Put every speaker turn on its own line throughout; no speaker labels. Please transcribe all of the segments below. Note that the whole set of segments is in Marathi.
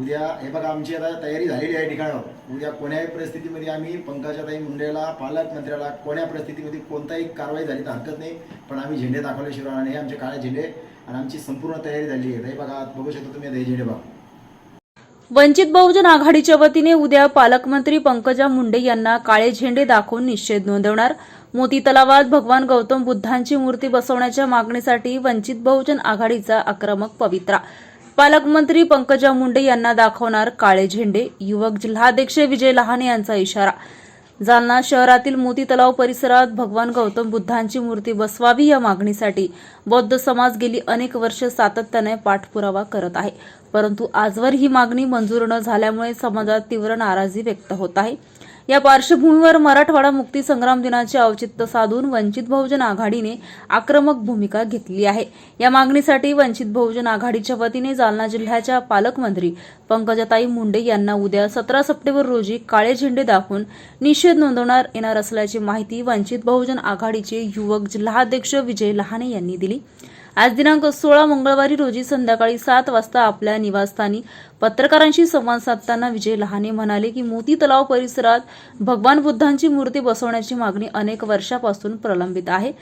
उद्या हे बघा आमची आता तयारी झालेली आहे ठिकाणावर. उद्या कोण्याही परिस्थितीमध्ये आम्ही पंकजाताई मुंडेला पालकमंत्र्याला कोण्या परिस्थितीमध्ये कोणताही कारवाई झाली तर हरकत नाही पण आम्ही झेंडे दाखवल्याशिवाय आणि हे आमचे काळे झेंडे आणि आमची संपूर्ण तयारी झाली आहे. हे बघा बघू शकता तुम्ही आता हे झेंडे बघा.
वंचित बहुजन आघाडीच्या वतीने उद्या पालकमंत्री पंकजा मुंडे यांना काळे झेंडे दाखवून निषेध नोंदवणार. मोती तलावात भगवान गौतम बुद्धांची मूर्ती बसवण्याच्या मागणीसाठी वंचित बहुजन आघाडीचा आक्रमक पवित्रा पालकमंत्री पंकजा मुंडे यांना दाखवणार काळे झेंडे. युवक जिल्हाध्यक्ष विजय लहाने यांचा इशारा. जालना शहरातील मोती तलाव परिसरात भगवान गौतम बुद्धांची मूर्ती बसवावी या मागणीसाठी बौद्ध समाज गेली अनेक वर्ष सातत्याने पाठपुरावा करत आहे. परंतु आजवर ही मागणी मंजूर न झाल्यामुळे समाजात तीव्र नाराजी व्यक्त होत आहे. या पार्श्वभूमीवर मराठवाडा मुक्ती संग्राम दिनाचे औचित्य साधून वंचित बहुजन आघाडीने आक्रमक भूमिका घेतली आहे. या मागणीसाठी वंचित बहुजन आघाडीच्या वतीने जालना जिल्ह्याच्या पालकमंत्री पंकजाताई मुंडे यांना उद्या सतरा सप्टेंबर रोजी काळे झेंडे दाखवून निषेध नोंदवणार येणार असल्याची माहिती वंचित बहुजन आघाडीचे युवक जिल्हाध्यक्ष विजय लहाने यांनी दिली. आज दिनांक सोळा मंगळवारी रोजी संध्याकाळी सात वाजता आपल्या निवासस्थानी पत्रकारांशी संवाद साधताना विजय लहाने म्हणाले की मोती तलाव परिसरात भगवान बुद्धांची मूर्ती बसवण्याची मागणी अनेक वर्षापासून प्रलंबित आहे.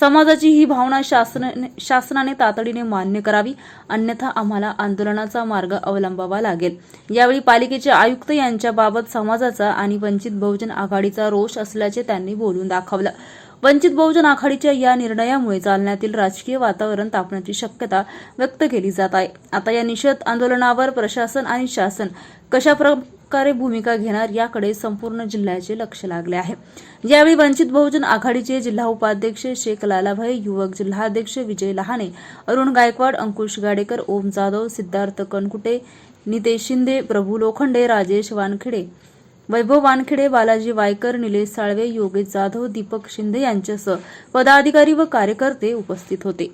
समाजाची ही भावना शासनाने शासनाने तातडीने मान्य करावी अन्यथा आम्हाला आंदोलनाचा मार्ग अवलंबावा लागेल. यावेळी पालिकेचे आयुक्त यांच्याबाबत समाजाचा आणि वंचित बहुजन आघाडीचा रोष असल्याचे त्यांनी बोलून दाखवलं. वंचित बहुजन आघाडीच्या या निर्णयामुळे जालन्यातील राजकीय वातावरण तापण्याची शक्यता व्यक्त केली जात आहे. आता या निषेध आंदोलनावर प्रशासन आणि शासन कशा प्रकारे भूमिका घेणार याकडे संपूर्ण जिल्ह्याचे लक्ष लागले आहे. यावेळी वंचित बहुजन आघाडीचे जिल्हा उपाध्यक्ष शेख लालाभाई युवक जिल्हाध्यक्ष विजय लहाने अरुण गायकवाड अंकुश गाडेकर ओम जाधव सिद्धार्थ कनकुटे नितेश शिंदे प्रभू लोखंडे राजेश वानखेडे वैभव वानखेडे बालाजी वायकर निलेश साळवे योगेश जाधव दीपक शिंदे यांच्यासह पदाधिकारी व कार्यकर्ते उपस्थित होते.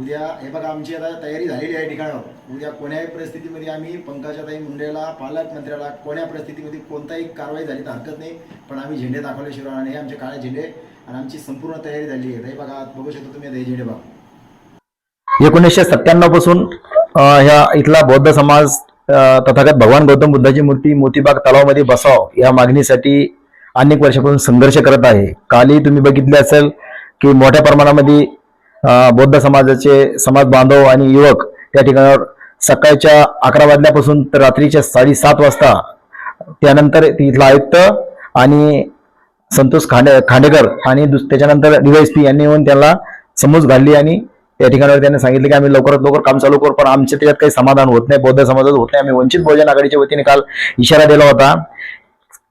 उद्या हे बघा आमची आता तयारी झालेली आहे ठिकाणावर. उद्या कोण्याही परिस्थितीमध्ये आम्ही पंकजाताई मुंडेला पालकमंत्र्याला कोण्या परिस्थितीमध्ये कोणताही कारवाई झाली तर हरकत नाही. पण आम्ही झेंडे दाखवल्याशिवाय आणि हे आमचे काळे झेंडे आणि आमची संपूर्ण तयारी झाली आहे. हे बघा बघू शकता तुम्ही आता हे झेंडे बघा.
एकोणीसशे सत्त्याण्णवपासून ह्या इथला बौद्ध समाज तथागत भगवान गौतम बुद्धाची मूर्ती मोतीबाग तलावामध्ये बसाव या मागणीसाठी अनेक वर्षापासून संघर्ष करत आहे. कालही तुम्ही बघितले असेल की मोठ्या प्रमाणामध्ये बौद्ध समाजाचे समाज बांधव आणि युवक त्या ठिकाणावर सकाळच्या अकरा वाजल्यापासून तर रात्रीच्या साडेसात वाजता त्यानंतर तिथला आयुक्त आणि संतोष खांडे खांडेकर आणि दुस- त्याच्यानंतर डीवायसपी यांनी येऊन त्याला समज घालली आणि त्या ठिकाणावर त्यांनी सांगितलं की आम्ही लवकरात लवकर काम चालू करू पण आमच्या त्याच्यात काही समाधान होत नाही बौद्ध समाजात होत नाही. आम्ही वंचित बहुजन आघाडीच्या वतीने काल इशारा दिला होता.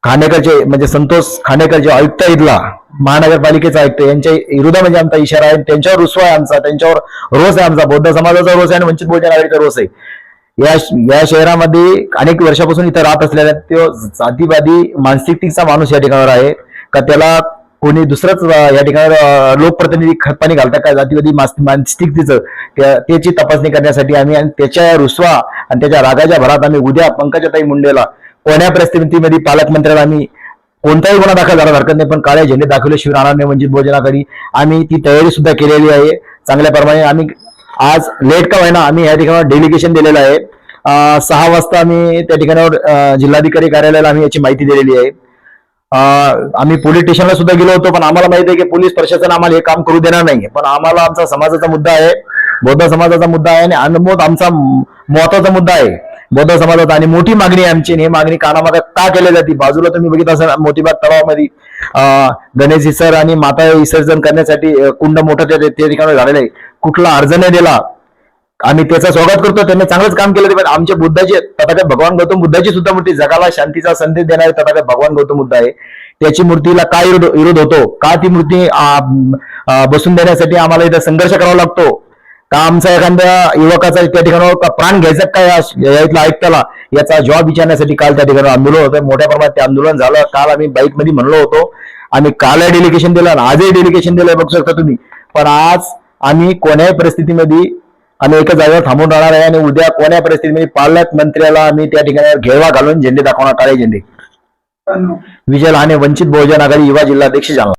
खानेकरचे म्हणजे संतोष खानेकरचे जे आयुक्त इथला महानगरपालिकेचा आयुक्त यांच्या विरोधामध्ये म्हणजे आमचा इशारा आहे. त्यांच्यावर रुसवा आहे आमचा त्यांच्यावर रोष आहे आमचा. बौद्ध समाजाचा रोष आहे आणि वंचित बहुजन आघाडीचा रोष आहे. या या शहरामध्ये अनेक वर्षापासून इथं राहत असलेल्या तो जातीवादी मानसिकतेचा माणूस या ठिकाणावर आहे. का त्याला कोणी दुसरंच या ठिकाणी लोकप्रतिनिधी खतपाणी घालतात का? जातीवादी मानसिक मानसिकतेचं त्याची तपासणी करण्यासाठी आम्ही आणि त्याच्या रुसवा आणि त्याच्या रागाच्या भरात आम्ही उद्या पंकजाताई मुंडेला कोण्या परिस्थितीमध्ये पालकमंत्र्याला आम्ही कोणताही गुन्हा दाखल झाला हरकत नाही पण काळे झेंडे दाखवल्याशिवाय राहणार नाही वंचित भोजनाकडे. आम्ही ती तयारी सुद्धा केलेली आहे चांगल्या प्रमाणे. आम्ही आज लेट का होईना आम्ही या ठिकाणी डेलिगेशन दिलेलं आहे. सहा वाजता आम्ही त्या ठिकाणावर जिल्हाधिकारी कार्यालयाला आम्ही याची माहिती दिलेली आहे. आम्ही पोलीस स्टेशनला सुद्धा गेलो होतो पण आम्हाला माहिती आहे की पोलीस प्रशासन आम्हाला हे काम करू देणार नाही पण आम्हाला आमचा समाजाचा मुद्दा आहे बौद्ध समाजाचा मुद्दा आहे आणि अनमोद आमचा महत्त्वाचा मुद्दा आहे. बौद्ध समाजाचा आणि मोठी मागणी आहे आमची आणि ही मागणी कानामागा का केली जाते? बाजूला तुम्ही बघित असाल मोठीबाग तलावामध्ये गणेश विसर्जन आणि माता विसर्जन करण्यासाठी कुंड मोठा त्या ठिकाणी झालेलं आहे. कुठला अर्ज नाही दिला आम्ही त्याचं स्वागत करतो. त्यांनी चांगलंच काम केलं पण आमच्या बुद्धाचे तथागत भगवान गौतम बुद्धाची सुद्धा मूर्ती जगाला शांतीचा संदेश देणारे तथागत भगवान गौतम बुद्ध आहे. त्याची मूर्तीला काय विरोध विरोध होतो? का ती मूर्ती बसून देण्यासाठी आम्हाला इथं संघर्ष करावा लागतो? का आमचा एखाद्या युवकाचा त्या ठिकाणावर का प्राण घ्यायचा काय या- इथला ऐकताला याचा जॉब विचारण्यासाठी काल त्या ठिकाणी आंदोलन होतं. मोठ्या प्रमाणात ते आंदोलन झालं. काल आम्ही बाईकमध्ये म्हणलो होतो. आम्ही काल डेलिगेशन दिलं आणि आजही डेलिगेशन दिलंय बघू शकता तुम्ही. पण आज आम्ही कोण्याही परिस्थितीमध्ये आम्ही एका जागेवर थांबून राहणार आहे आणि उद्या कोण्या परिस्थितीमध्ये पालकमंत्र्याला आम्ही त्या ठिकाणी घेरवा घालून झेंडे दाखवणार काळे झेंडे. विजय लहाने वंचित बहुजन आघाडी युवा जिल्हाध्यक्ष जालना.